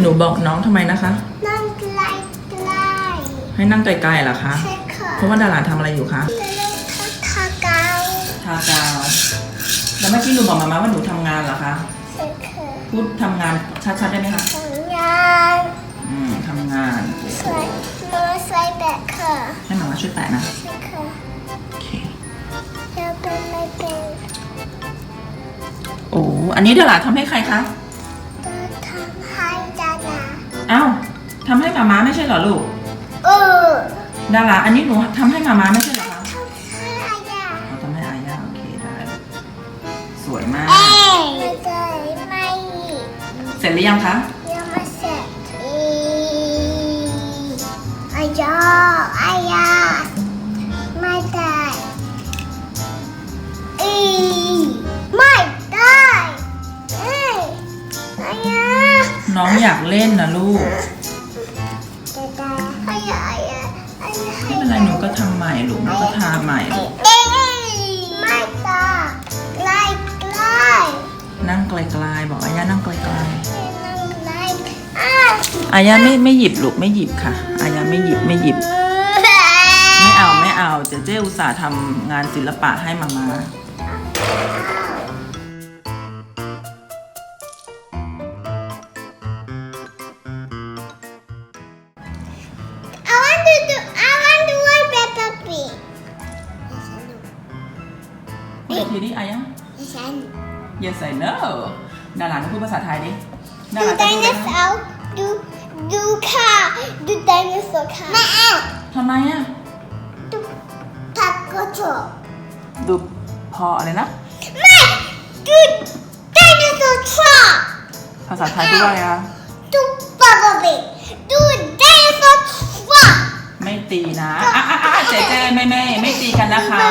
หนูบอกน้องทำไมนะคะ นั่งใกล้ใกล้ให้นั่งไกลๆเหรอคะ ใช่ค่ะเพราะว่าดาราทำอะไรอยู่คะจะเล่นทักทาเกาทากาว แล้วเมื่อกี้หนูบอกมามาว่าหนูทำงานเหรอคะ ใช่ค่ะพูดทำงานชัดๆได้ไหมคะทำงานอืมทำงานใส่มาใส่แบกค่ะให้มามาช่วยแปะนะ ใช่ค่ะโอเค เราเป็นไม่เป็นโอ้ อันนี้ดาราทำให้ใครคะจะ ห้มามาไม่ใช่เหรอลูก เออดาราอันนี้หนูทำให้มามาไม่ใช่เหรอคะทำให้ดาราเราทำให้อาย่าโอเคได้ สวยมาก เอ้ยไม่ได้ไม่เสร็จหรือยังคะ ยังไม่เสร็จอีอายาอายาไม่ได้อีไม่ได้เอ้ยอายา น้องอยากเล่นนะลูก ไม่เป็นไรหนูก็ทำใหม่ลูกหนูก็ทาใหม่ลูกเอ้ยไม่ได้ใกล้ใกล้นั่งไกลๆบอกอาย่านั่งไกลนั่งใกล้อะๆอาย่าไม่ไม่หยิบลูกไม่หยิบค่ะอาย่าไม่หยิบไม่หยิบ ไม่เอาไม่เอาเจเจอุตส่าห์ทำงานศิลปะให้มามา ทีนี้อายั Yes, I know. Yes I know นาหลานต้องพูดภาษาไทยดินาห Do นจะพูรนะ dinosaur do do car do dinosaur car ไม่เอาทำไมอะ ดูผักกระโจกดูพออะไรนะ ไม่ดู dinosaur truck ภาษาไทยพูดว่าอะไระดู bubble ดู dinosaur truck ไม่ตีนะอะอะอะเจ๊เจ๊ไม่ไม่ไม่ตีกันนะคะ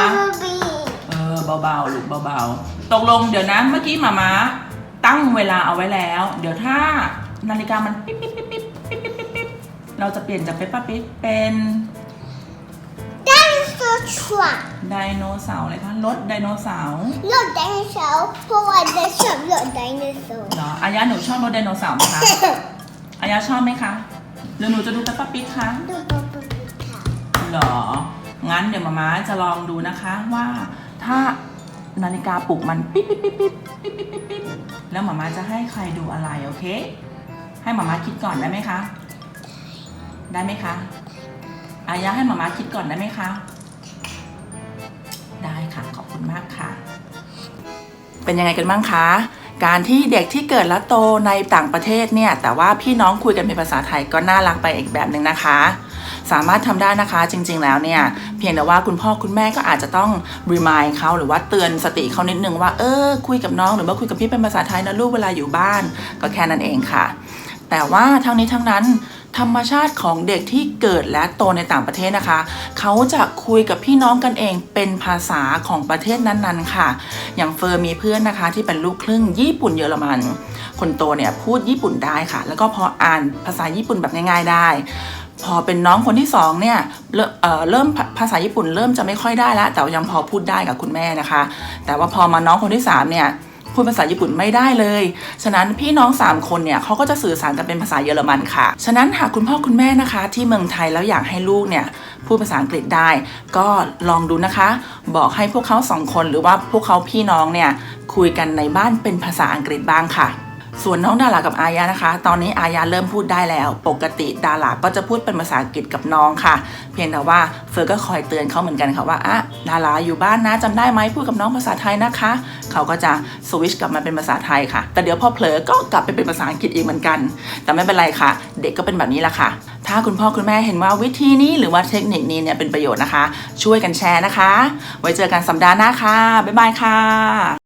เบิ้ลบีเออเบาๆลูกเบาๆ ตกลงเดี๋ยวนะเมื่อกี้หมามาตั้งเวลาเอาไว้แล้ว เดี๋ยวถ้านาฬิกามันปิ๊บปิ๊บปิ๊บปิ๊บปิ๊บปิ๊บปิ๊บปิ๊บเราจะเปลี่ยนจากเปปป้าปิ๊บเป็นไดโนเสาร์ทรัคไดโนเสาร์อะไรคะรถไดโนเสาร์รถไดโนเสาร์เพราะว่าเด็กชอบรถไดโนเสาร์เหรออายาหนูชอบรถไดโนเสาร์ไหมคะอายาชอบไหมคะหรือหนูจะดูเปปป้าปิ๊บคะดูบับเบิ้ลบีค่ะเหรองั้นเดี๋ยวมามาจะลองดูนะคะว่า ถ้านาฬิกาปลุกมันปิ๊บปิ๊บปิ๊บปิ๊บปิ๊บปิ๊บปิ๊บปิ๊บแล้วหมามาจะให้ใครดูอะไรโอเค ให้หมามาคิดก่อนได้ไหมคะ ได้ไหมคะอายะให้หมามาคิดก่อนได้ไหมคะ ได้ค่ะขอบคุณมากค่ะ เป็นยังไงกันบ้างคะ การที่เด็กที่เกิดและโตในต่างประเทศเนี่ย แต่ว่าพี่น้องคุยกันเป็นภาษาไทยก็น่ารักไปอีกแบบหนึ่งนะคะ สามารถทำได้นะคะจริงๆแล้วเนี่ย เพียงแต่ว่าคุณพ่อคุณแม่ก็อาจจะต้องรีมายเขาหรือว่าเตือนสติเขานิดนึงว่าเออคุยกับน้องหรือว่าคุยกับพี่เป็นภาษาไทยนะลูกเวลาอยู่บ้านก็แค่นั้นเองค่ะ แต่ว่าทั้งนี้ทั้งนั้น ธรรมชาติของเด็กที่เกิดและโตในต่างประเทศนะคะ เขาจะคุยกับพี่น้องกันเองเป็นภาษาของประเทศนั้นๆค่ะ อย่างเฟอร์มีเพื่อนนะคะ ที่เป็นลูกครึ่งญี่ปุ่นเยอรมัน คนโตเนี่ยพูดญี่ปุ่นได้ค่ะ แล้วก็พออ่านภาษาญี่ปุ่นแบบง่ายๆได้ พอเป็นน้องคนที่สองเนี่ยเริ่มเเริ่มภาภาษาญี่ปุ่นเริ่มจะไม่ค่อยได้แล้วแต่ยังพอพูดได้กับคุณแม่นะคะ แต่ว่าพอมาน้องคนที่สามเนี่ย พูดภาษาญี่ปุ่นไม่ได้เลย ฉะนั้นพี่น้อง 3 คนเนี่ยเขาก็จะสื่อสารกันเป็นภาษาเยอรมันค่ะ ฉะนั้นหากคุณพ่อคุณแม่นะคะ ที่เมืองไทยแล้วอยากให้ลูกเนี่ยพูดภาษาอังกฤษได้ ก็ลองดูนะคะ บอกให้พวกเขาสองคนหรือว่าพวกเขาพี่น้องเนี่ยคุยกันในบ้านเป็นภาษาอังกฤษบ้างค่ะ ส่วนน้องดารากับอายานะคะ ตอนนี้อายาเริ่มพูดได้แล้ว ปกติดาราก็จะพูดเป็นภาษาอังกฤษกับน้องค่ะ เพียงแต่ว่าเฟิร์ก็คอยเตือนเขาเหมือนกันค่ะว่าอะดาราอยู่บ้านนะจำได้ไหมพูดกับน้องภาษาไทยนะคะ เขาก็จะสวิชกลับมาเป็นภาษาไทยค่ะ แต่เดี๋ยวพอเผลอก็กลับไปเป็นภาษาอังกฤษอีกเหมือนกัน แต่ไม่เป็นไรค่ะ เด็กก็เป็นแบบนี้แหละค่ะ ถ้าคุณพ่อคุณแม่เห็นว่าวิธีนี้หรือว่าเทคนิคนี้เนี่ยเป็นประโยชน์นะคะ ช่วยกันแชร์นะคะ ไว้เจอกันสัปดาห์หน้าค่ะบ๊ายบายค่ะ